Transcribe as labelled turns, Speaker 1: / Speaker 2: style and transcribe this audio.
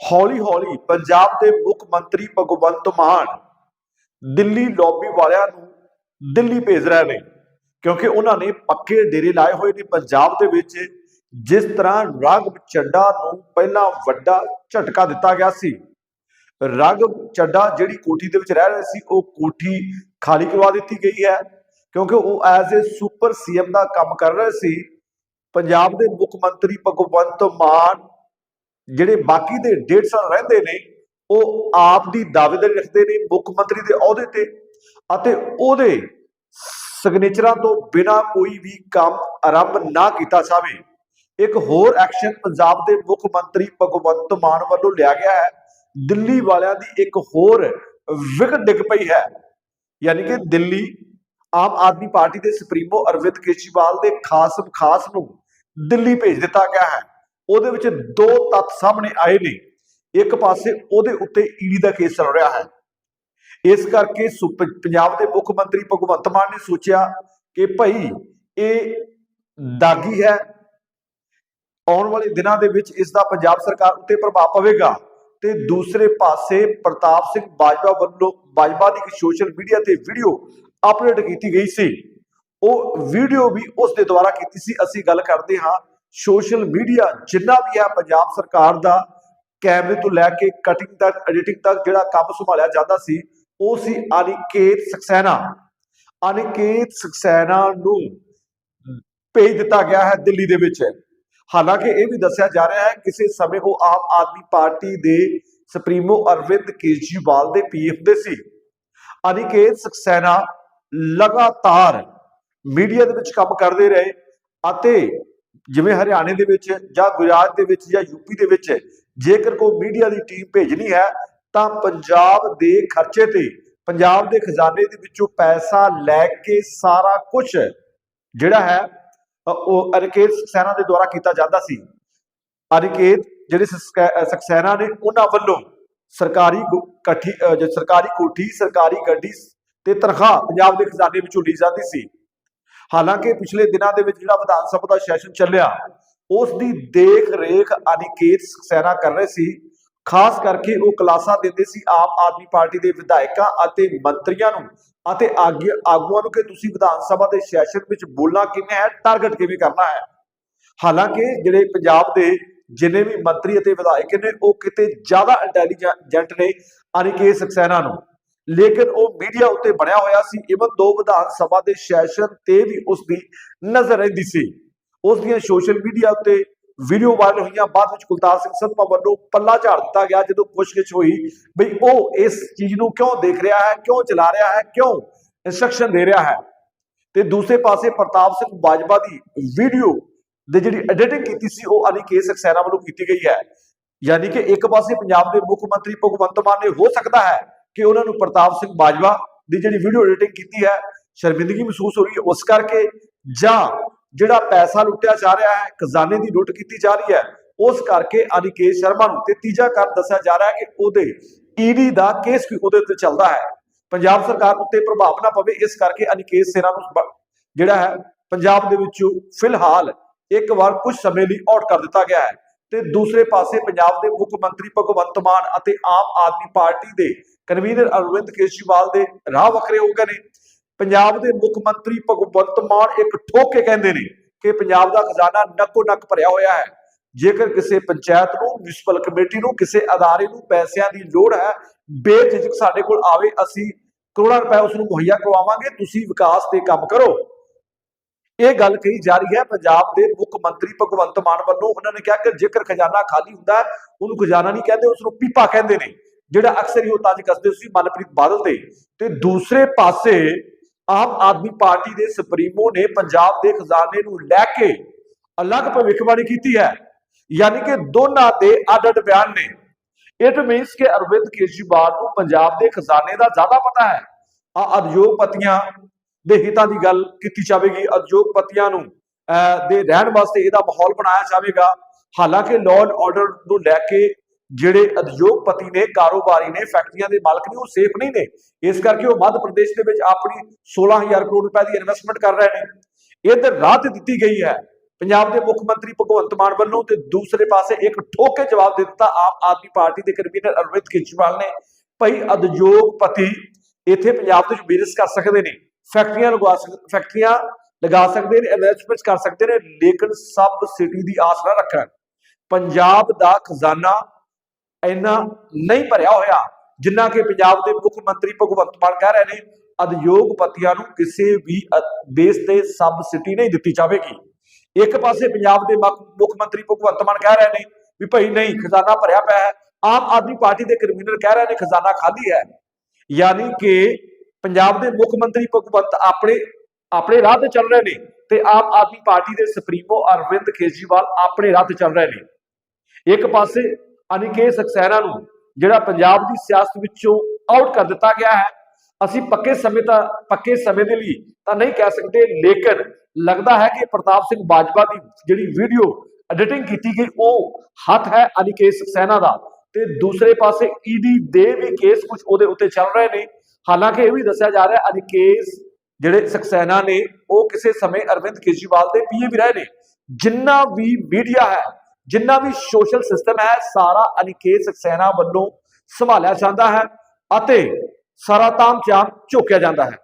Speaker 1: ਹੌਲੀ-ਹੌਲੀ ਪੰਜਾਬ ਦੇ ਮੁੱਖ ਮੰਤਰੀ ਭਗਵੰਤ ਮਾਨ ਦਿੱਲੀ ਲੌਬੀ ਵਾਲਿਆਂ ਨੂੰ ਦਿੱਲੀ ਭੇਜ ਰਹੇ ਨੇ, ਕਿਉਂਕਿ ਉਹਨਾਂ ਨੇ ਪੱਕੇ ਡੇਰੇ ਲਾਏ ਹੋਏ ਨੇ ਪੰਜਾਬ ਦੇ ਵਿੱਚ, ਜਿਸ ਤਰ੍ਹਾਂ ਰਾਘਵ ਚੱਡਾ ਨੂੰ ਪਹਿਲਾਂ ਵੱਡਾ ਝਟਕਾ ਦਿੱਤਾ ਗਿਆ ਸੀ। ਰਾਘਵ ਚੱਡਾ ਜਿਹੜੀ ਕੋਠੀ ਦੇ ਵਿੱਚ ਰਹਿ ਰਹੇ ਸੀ, ਉਹ ਕੋਠੀ ਖਾਲੀ ਕਰਵਾ ਦਿੱਤੀ ਗਈ ਹੈ, ਕਿਉਂਕਿ ਉਹ ਐਜ਼ ਅ ਸੁਪਰ ਸੀਐਮ ਦਾ ਕੰਮ ਕਰ ਰਹੇ ਸੀ। ਪੰਜਾਬ ਦੇ ਮੁੱਖ ਮੰਤਰੀ ਭਗਵੰਤ ਮਾਨ ਜਿਹੜੇ ਬਾਕੀ ਦੇ 1.5 ਸਾਲ ਰਹਿੰਦੇ ਨੇ, ਉਹ ਆਪ ਦੀ ਦਾਅਵੇਦਾਰੀ ਰੱਖਦੇ ਨੇ, ਮੁੱਖ ਮੰਤਰੀ ਦੇ ਅਹੁਦੇ ਤੇ ਅਤੇ ਉਹਦੇ ਸਿਗਨੇਚਰਾਂ ਤੋਂ ਬਿਨਾ ਕੋਈ ਵੀ ਕੰਮ ਆਰੰਭ ਨਾ ਕੀਤਾ ਜਾਵੇ। ਇੱਕ ਹੋਰ ਐਕਸ਼ਨ ਪੰਜਾਬ ਦੇ ਮੁੱਖ ਮੰਤਰੀ ਭਗਵੰਤ ਮਾਨ ਵੱਲੋਂ ਲਿਆ ਗਿਆ ਹੈ। ਦਿੱਲੀ ਵਾਲਿਆਂ ਦੀ ਇੱਕ ਹੋਰ ਵਿਕਟ ਡਿੱਗ ਪਈ ਹੈ। ਯਾਨੀ ਕਿ ਦਿੱਲੀ ਆਮ ਆਦਮੀ ਪਾਰਟੀ ਦੇ ਸੁਪਰੀਮੋ ਅਰਵਿੰਦ ਕੇਜਰੀਵਾਲ ਦੇ ਖਾਸ ਖਾਸ ਨੂੰ ਦਿੱਲੀ ਭੇਜ ਦਿੱਤਾ ਗਿਆ ਹੈ। ਉਹਦੇ ਵਿੱਚ ਦੋ ਤੱਥ ਸਾਹਮਣੇ ਆਏ ਨੇ। ਇੱਕ ਪਾਸੇ ਉਹਦੇ ਉੱਤੇ ਈਡੀ ਦਾ ਕੇਸ ਚੱਲ ਰਿਹਾ ਹੈ। ਇਸ ਕਰਕੇ ਸੁਪ- ਪੰਜਾਬ ਦੇ ਮੁੱਖ ਮੰਤਰੀ ਭਗਵੰਤ ਮਾਨ ਨੇ ਸੋਚਿਆ ਕਿ ਭਾਈ ਇਹ ਦਾਗੀ ਹੈ। ਆਉਣ ਵਾਲੇ ਦਿਨਾਂ ਦੇ ਵਿੱਚ ਇਸ ਦਾ ਪੰਜਾਬ ਸਰਕਾਰ ਉੱਤੇ ਪ੍ਰਭਾਵ ਪਵੇਗਾ ਤੇ ਦੂਸਰੇ ਪਾਸੇ ਪ੍ਰਤਾਪ ਸਿੰਘ ਬਾਜਵਾ ਵੱਲੋਂ ਬਾਜਵਾ ਦੀ ਇੱਕ ਸੋਸ਼ਲ ਮੀਡੀਆ ਤੇ ਵੀਡੀਓ ਅਪਲੋਡ ਕੀਤੀ ਗਈ ਸੀ। ਉਹ ਵੀਡੀਓ ਵੀ ਉਸ ਦੇ ਦੁਆਰਾ ਕੀਤੀ ਸੀ। ਅਸੀਂ ਗੱਲ ਕਰਦੇ ਹਾਂ ਸੋਸ਼ਲ ਮੀਡੀਆ ਜਿੰਨਾ ਵੀ ਹੈ ਪੰਜਾਬ ਸਰਕਾਰ ਦਾ ਕੈਮਰੇ ਤੋਂ ਲੈ ਕੇ ਕਟਿੰਗ ਤੱਕ ਐਡੀਟਿੰਗ ਤੱਕ ਜਿਹੜਾ ਕੰਮ ਸੰਭਾਲਿਆ ਜਾਂਦਾ ਸੀ ਉਹ ਸੀ ਅਨਿਕੇਤ ਸਕਸੈਨਾ। ਅਨਿਕੇਤ ਸਕਸੈਨਾ ਨੂੰ ਭੇਜ ਦਿੱਤਾ ਗਿਆ ਹੈ ਦਿੱਲੀ ਦੇ ਵਿੱਚ। ਹਾਲਾਂਕਿ ਇਹ ਵੀ ਦੱਸਿਆ ਜਾ ਰਿਹਾ ਹੈ ਕਿਸੇ ਸਮੇਂ ਉਹ ਆਮ ਆਦਮੀ ਪਾਰਟੀ ਦੇ ਸੁਪਰੀਮੋ ਅਰਵਿੰਦ ਕੇਜਰੀਵਾਲ ਦੇ ਪੀਐਫ ਦੇ ਸੀ। ਅਨਿਕੇਤ ਸਕਸੈਨਾ ਲਗਾਤਾਰ ਮੀਡੀਆ ਦੇ ਵਿੱਚ ਕੰਮ ਕਰਦੇ ਰਹੇ ਅਤੇ ਜਿਵੇਂ ਹਰਿਆਣੇ ਦੇ ਵਿੱਚ ਜਾਂ ਗੁਜਰਾਤ ਦੇ ਵਿੱਚ ਜਾਂ ਯੂਪੀ ਦੇ ਵਿੱਚ ਜੇਕਰ ਕੋਈ ਮੀਡੀਆ ਦੀ ਟੀਮ ਭੇਜਣੀ ਹੈ, ਤਾਂ ਪੰਜਾਬ ਦੇ ਖਰਚੇ ਤੇ, ਪੰਜਾਬ ਦੇ ਖਜ਼ਾਨੇ ਦੇ ਵਿੱਚੋਂ ਪੈਸਾ ਲੈ ਕੇ ਸਾਰਾ ਕੁਝ ਜਿਹੜਾ ਹੈ ਉਹ ਅਨਿਕੇਤ ਸਕਸੈਨਾ ਦੇ ਦੁਆਰਾ ਕੀਤਾ ਜਾਂਦਾ ਸੀ। ਅਨਿਕੇਤ ਜਿਹੜੇ ਸਕਸੈਨਾ ਨੇ ਉਹਨਾਂ ਵੱਲੋਂ ਸਰਕਾਰੀ ਗੁ- ਇਕੱਠੀ ਸਰਕਾਰੀ ਕੋਠੀ, ਸਰਕਾਰੀ ਗੱਡੀ ਤੇ ਤਨਖਾਹ ਪੰਜਾਬ ਦੇ ਖਜ਼ਾਨੇ ਵਿੱਚੋਂ ਲਈ ਜਾਂਦੀ ਸੀ। ਹਾਲਾਂਕਿ ਪਿਛਲੇ ਦਿਨਾਂ ਦੇ ਵਿੱਚ ਜਿਹੜਾ ਵਿਧਾਨ ਸਭਾ ਦਾ ਸੈਸ਼ਨ ਚੱਲਿਆ, ਉਸ ਦੀ ਦੇਖ ਰੇਖ ਅਨਿਕੇਤ ਸਕਸੈਨਾ ਕਰ ਰਹੇ ਸੀ। ਖਾਸ ਕਰਕੇ ਉਹ ਕਲਾਸਾਂ ਦਿੰਦੇ ਸੀ ਆਮ ਆਦਮੀ ਪਾਰਟੀ ਦੇ ਵਿਧਾਇਕਾਂ ਅਤੇ ਮੰਤਰੀਆਂ ਨੂੰ। ਅਤੇ ਆਗੇ, ਆਗੂਆਂ ਨੂੰ ਕਿ ਤੁਸੀਂ ਵਿਧਾਨ ਸਭਾ ਦੇ ਸੈਸ਼ਨ ਵਿੱਚ ਬੋਲਣਾ ਕਿਵੇਂ ਹੈ, ਟਾਰਗੇਟ ਕਿਵੇਂ ਕਰਨਾ ਹੈ। ਹਾਲਾਂਕਿ ਜਿਹੜੇ ਪੰਜਾਬ ਦੇ ਜਿੰਨੇ ਵੀ ਮੰਤਰੀ ਅਤੇ ਵਿਧਾਇਕ ਨੇ, ਉਹ ਕਿਤੇ ਜ਼ਿਆਦਾ ਇੰਟੈਲੀਜੈਂਟ ਨੇ ਅਨਿਕੇਤ ਸਕਸੈਨਾ ਨੂੰ। ਲੇਕਿਨ ਉਹ ਮੀਡੀਆ ਉੱਤੇ ਬਣਿਆ ਹੋਇਆ ਸੀ ਇਵਨ ਦੋ ਵਿਧਾਨ ਸਭਾ ਦੇ ਸੈਸ਼ਨ ਤੇ ਵੀ ਉਸ ਦੀ ਨਜ਼ਰ ਰਹਿੰਦੀ ਸੀ। ਉਸ ਦੀਆਂ ਸੋਸ਼ਲ ਮੀਡੀਆ ਉੱਤੇ ਵੀਡੀਓ ਵਾਇਰਲ ਹੋਈਆਂ। ਬਾਅਦ ਵਿੱਚ ਕੁਲਤਾਰ ਸਿੰਘ ਸੰਧਵਾ ਵੱਲੋਂ ਪੱਲਾ ਝਾੜ ਦਿੱਤਾ ਗਿਆ, ਜਦੋਂ ਪੁੱਛਗਿੱਛ ਹੋਈ ਬਈ ਉਹ ਇਸ ਚੀਜ਼ ਨੂੰ ਕਿਉਂ ਦੇਖ ਰਿਹਾ ਹੈ, ਕਿਉਂ ਚਲਾ ਰਿਹਾ ਹੈ, ਕਿਉਂ ਇਨਸਟਰਕਸ਼ਨ ਦੇ ਰਿਹਾ ਹੈ। ਤੇ ਦੂਸਰੇ ਪਾਸੇ ਪ੍ਰਤਾਪ ਸਿੰਘ ਬਾਜਵਾ ਦੀ ਵੀਡੀਓ ਦੇ ਜਿਹੜੀ ਐਡੀਟਿੰਗ ਕੀਤੀ ਸੀ, ਉਹ ਅਨਿਕੇਤ ਸਕਸੈਨਾ ਵੱਲੋਂ ਕੀਤੀ ਗਈ ਹੈ। ਯਾਨੀ ਕਿ ਇੱਕ ਪਾਸੇ ਪੰਜਾਬ ਦੇ ਮੁੱਖ ਮੰਤਰੀ ਭਗਵੰਤ ਮਾਨ ਨੇ ਹੋ ਸਕਦਾ ਹੈ ਕਿ ਉਹਨਾਂ ਨੂੰ ਪ੍ਰਤਾਪ ਸਿੰਘ ਬਾਜਵਾ ਦੀ ਜਿਹੜੀ ਵੀਡੀਓ ਐਡੀਟਿੰਗ ਕੀਤੀ ਹੈ, ਸ਼ਰਮਿੰਦਗੀ ਮਹਿਸੂਸ ਹੋ ਰਹੀ ਹੈ। ਉਸ ਕਰਕੇ ਜਾਂ ਜਿਹੜਾ ਪੈਸਾ ਲੁੱਟਿਆ ਜਾ ਰਿਹਾ ਹੈ, ਖਜ਼ਾਨੇ ਦੀ ਲੁੱਟ ਕੀਤੀ ਜਾ ਰਹੀ ਹੈ, ਉਸ ਕਰਕੇ ਅਨਿਕੇਤ ਸ਼ਰਮਾ ਨੂੰ ਤੇ ਤੀਜਾ ਕਾਰਨ ਦੱਸਿਆ ਜਾ ਰਿਹਾ ਹੈ ਕਿ ਉਹਦੇ ਈਡੀ ਦਾ ਕੇਸ ਵੀ ਉਹਦੇ ਉੱਤੇ ਚੱਲਦਾ ਹੈ। ਪੰਜਾਬ ਸਰਕਾਰ ਉੱਤੇ ਪ੍ਰਭਾਵ ਨਾ ਪਵੇ, ਇਸ ਕਰਕੇ ਅਨਿਕੇਤ ਸੇਰਾ ਨੂੰ ਜਿਹੜਾ ਹੈ, ਪੰਜਾਬ ਦੇ ਵਿੱਚੋਂ ਫਿਲਹਾਲ ਇੱਕ ਵਾਰ ਕੁਝ ਸਮੇਂ ਲਈ ਆਊਟ ਕਰ ਦਿੱਤਾ ਗਿਆ ਹੈ। ਤੇ ਦੂਸਰੇ ਪਾਸੇ ਪੰਜਾਬ ਦੇ ਮੁੱਖ ਮੰਤਰੀ ਭਗਵੰਤ ਮਾਨ ਅਤੇ ਆਮ ਆਦਮੀ ਪਾਰਟੀ ਦੇ ਕਨਵੀਨਰ ਅਰਵਿੰਦ ਕੇਜਰੀਵਾਲ ਦੇ ਰਾਹ ਵੱਖਰੇ ਹੋ ਗਏ ਨੇ। ਪੰਜਾਬ ਦੇ ਮੁੱਖ ਮੰਤਰੀ ਭਗਵੰਤ ਮਾਨ ਇੱਕ ਠੋਕ ਕੇ ਕਹਿੰਦੇ ਨੇ ਕਿ ਪੰਜਾਬ ਦਾ ਖਜ਼ਾਨਾ ਨੱਕੋ ਨੱਕ ਭਰਿਆ ਹੋਇਆ ਹੈ। ਜੇਕਰ ਕਿਸੇ ਪੰਚਾਇਤ ਨੂੰ ਮਿਊਨਿਸਪਲ ਕਮੇਟੀ ਨੂੰ, ਕਿਸੇ ਅਦਾਰੇ ਨੂੰ ਪੈਸਿਆਂ ਦੀ ਲੋੜ ਹੈ, ਬੇਝਿਜਕ ਸਾਡੇ ਕੋਲ ਆਵੇ, ਅਸੀਂ ਕਰੋੜਾਂ ਰੁਪਏ ਉਸ ਨੂੰ ਮੁਹੱਈਆ ਕਰਵਾਵਾਂਗੇ, ਤੁਸੀਂ ਵਿਕਾਸ ਤੇ ਕੰਮ ਕਰੋ। ਇਹ ਗੱਲ ਕਹੀ ਜਾ ਰਹੀ ਹੈ ਪੰਜਾਬ ਦੇ ਮੁੱਖ ਮੰਤਰੀ ਭਗਵੰਤ ਮਾਨ ਵੱਲੋਂ ਉਹਨਾਂ ਨੇ ਕਿਹਾ ਕਿ ਜੇਕਰ ਖਜ਼ਾਨਾ ਖਾਲੀ ਹੁੰਦਾ ਹੈ, ਉਹਨੂੰ ਖਜ਼ਾਨਾ ਨਹੀਂ ਕਹਿੰਦੇ ਉਸ ਨੂੰ ਪੀਪਾ ਕਹਿੰਦੇ ਨੇ। ਜਿਹੜਾ ਅਕਸਰ ਹੀ ਉਹ ਤੰਜ ਕੱਸਦੇ ਸੀ ਮਨਪ੍ਰੀਤ ਬਾਦਲ ਤੇ ਤੇ ਦੂਸਰੇ ਪਾਸੇ ਆਮ ਆਦਮੀ ਪਾਰਟੀ ਦੇ ਸੁਪਰੀਮੋ ਨੇ ਪੰਜਾਬ ਦੇ ਖਜ਼ਾਨੇ ਨੂੰ ਲੈ ਕੇ ਅਲੱਗ ਭਵਿੱਖਬਾਣੀ ਕੀਤੀ ਹੈ। ਯਾਨੀ ਕਿ ਦੋਨਾਂ ਦੇ ਅੱਡ-ਅੱਡ ਬਿਆਨ ਨੇ। ਇਟ ਮੀਨਸ ਕਿ ਅਰਵਿੰਦ ਕੇਜਰੀਵਾਲ ਨੂੰ ਪੰਜਾਬ ਦੇ ਖਜ਼ਾਨੇ ਦਾ ਜ਼ਿਆਦਾ ਪਤਾ ਹੈ। ਆ ਉਦਯੋਗਪਤੀਆਂ ਦੇ ਹਿੱਤਾਂ ਦੀ ਗੱਲ ਕੀਤੀ ਜਾਵੇਗੀ। ਉਦਯੋਗਪਤੀਆਂ ਨੂੰ ਅਹ, ਦੇ ਰਹਿਣ ਵਾਸਤੇ ਇਹਦਾ ਮਾਹੌਲ ਬਣਾਇਆ ਜਾਵੇਗਾ। ਹਾਲਾਂਕਿ ਲਾਅ ਐਂਡ ਆਰਡਰ ਨੂੰ ਲੈ ਕੇ ਜਿਹੜੇ ਉਦਯੋਗਪਤੀ ਨੇ ਕਾਰੋਬਾਰੀ ਨੇ ਫੈਕਟਰੀਆਂ ਦੇ ਮਾਲਕ ਨੇ ਉਹ ਸੇਫ ਨਹੀਂ ਨੇ। ਇਸ ਕਰਕੇ ਉਹ ਮੱਧ ਪ੍ਰਦੇਸ਼ ਦੇ ਵਿੱਚ ਆਪਣੀ 16000 ਕਰੋੜ ਰੁਪਏ ਦੀ ਇਨਵੈਸਟਮੈਂਟ ਕਰ ਰਹੇ ਨੇ। ਇਧਰ ਰਾਹ ਤੇ ਦਿੱਤੀ ਗਈ ਹੈ। ਪੰਜਾਬ ਦੇ ਮੁੱਖ ਮੰਤਰੀ ਭਗਵੰਤ ਮਾਨ ਵੱਲੋਂ ਤੇ ਦੂਸਰੇ ਪਾਸੇ ਇੱਕ ਠੋਕੇ ਜਵਾਬ ਦੇ ਦਿੱਤਾ ਆਮ ਆਦਮੀ ਪਾਰਟੀ ਦੇ ਕਨਵੀਨਰ ਅਰਵਿੰਦ ਕੇਜਰੀਵਾਲ ਨੇ। ਭਈ ਉਦਯੋਗਪਤੀ ਇੱਥੇ ਪੰਜਾਬ ਦੇ ਵਿੱਚ ਬਿਜ਼ਨਸ ਕਰ ਸਕਦੇ ਨੇ। ਫੈਕਟਰੀਆਂ ਲਗਵਾ ਸਕ, ਫੈਕਟਰੀਆਂ ਲਗਾ ਸਕਦੇ ਨੇ ਇਨਵੈਸਟਮੈਂਟ ਕਰ ਸਕਦੇ ਨੇ, ਲੇਕਿਨ ਸਬ ਸਿਟੀ ਦੀ ਆਸ ਨਾ ਰੱਖਣ ਪੰਜਾਬ ਦਾ ਖਜ਼ਾਨਾ ਇੰਨਾ ਨਹੀਂ ਭਰਿਆ ਹੋਇਆ ਜਿੰਨਾ ਕਿ ਪੰਜਾਬ ਦੇ ਮੁੱਖ ਮੰਤਰੀ ਭਗਵੰਤ ਮਾਨ ਕਹਿ ਰਹੇ ਨੇ ਉਦਯੋਗਪਤੀਆਂ ਨੂੰ ਕਿਸੇ ਵੀ ਬੇਸ ਤੇ ਸਬਸਿਡੀ ਨਹੀਂ ਦਿੱਤੀ ਜਾਵੇਗੀ। ਇੱਕ ਪਾਸੇ ਪੰਜਾਬ ਦੇ ਮੁੱਖ ਮੰਤਰੀ ਭਗਵੰਤ ਮਾਨ ਕਹਿ ਰਹੇ ਨੇ ਵੀ ਭਾਈ ਨਹੀਂ, ਖਜ਼ਾਨਾ ਭਰਿਆ ਪਿਆ ਹੈ। ਆਮ ਆਦਮੀ ਪਾਰਟੀ ਦੇ ਕਨਵੀਨਰ ਕਹਿ ਰਹੇ ਨੇ, ਖਜ਼ਾਨਾ ਖਾਲੀ ਹੈ। ਯਾਨੀ ਕਿ ਪੰਜਾਬ ਦੇ ਮੁੱਖ ਮੰਤਰੀ ਭਗਵੰਤ ਆਪਣੇ ਆਪਣੇ ਰਾਹ ਤੇ ਚੱਲ ਰਹੇ ਨੇ ਤੇ ਆਮ ਆਦਮੀ ਪਾਰਟੀ ਦੇ ਸੁਪਰੀਮੋ ਅਰਵਿੰਦ ਕੇਜਰੀਵਾਲ ਆਪਣੇ ਰਾਹ ਤੇ ਚੱਲ ਰਹੇ ਨੇ। ਇੱਕ ਪਾਸੇ ਅਨਿਕੇਤ ਸਕਸੈਨਾ ਨੂੰ ਜਿਹੜਾ ਪੰਜਾਬ ਦੀ ਸਿਆਸਤ ਵਿੱਚੋਂ ਆਊਟ ਕਰ ਦਿੱਤਾ ਗਿਆ ਹੈ, ਅਸੀਂ ਪੱਕੇ ਸਮੇਂ ਤਾਂ, ਪੱਕੇ ਸਮੇਂ ਦੇ ਲਈ ਤਾਂ ਨਹੀਂ ਕਹਿ ਸਕਦੇ, ਲੇਕਿਨ ਲੱਗਦਾ ਹੈ ਕਿ ਪ੍ਰਤਾਪ ਸਿੰਘ ਬਾਜਵਾ ਦੀ ਜਿਹੜੀ ਵੀਡੀਓ ਐਡੀਟਿੰਗ ਕੀਤੀ ਗਈ, ਉਹ ਹੱਥ ਹੈ ਅਨਿਕੇਤ ਸਕਸੈਨਾ ਦਾ। ਤੇ ਦੂਸਰੇ ਪਾਸੇ ਈਡੀ ਦੇ ਵੀ ਕੇਸ ਕੁਝ ਉਹਦੇ ਉੱਤੇ ਚੱਲ ਰਹੇ ਨੇ। ਹਾਲਾਂਕਿ ਇਹ ਵੀ ਦੱਸਿਆ ਜਾ ਰਿਹਾ ਹੈ ਜਿਹੜੇ ਸਕਸੈਨਾ ਨੇ, ਉਹ ਕਿਸੇ ਸਮੇਂ ਅਰਵਿੰਦ ਕੇਜਰੀਵਾਲ ਦੇ ਪੀਏ ਵੀ ਰਹੇ ਨੇ। ਜਿੰਨਾ ਵੀ ਮੀਡੀਆ ਹੈ, ਜਿੰਨਾ ਵੀ ਸੋਸ਼ਲ ਸਿਸਟਮ ਹੈ, ਸਾਰਾ ਅਨਿਕੇਤ ਸਕਸੈਨਾ ਵੱਲੋਂ ਸੰਭਾਲਿਆ ਜਾਂਦਾ ਹੈ ਅਤੇ ਸਾਰਾ ਤਾਮ ਚਾਮ ਝੋਕਿਆ ਜਾਂਦਾ ਹੈ।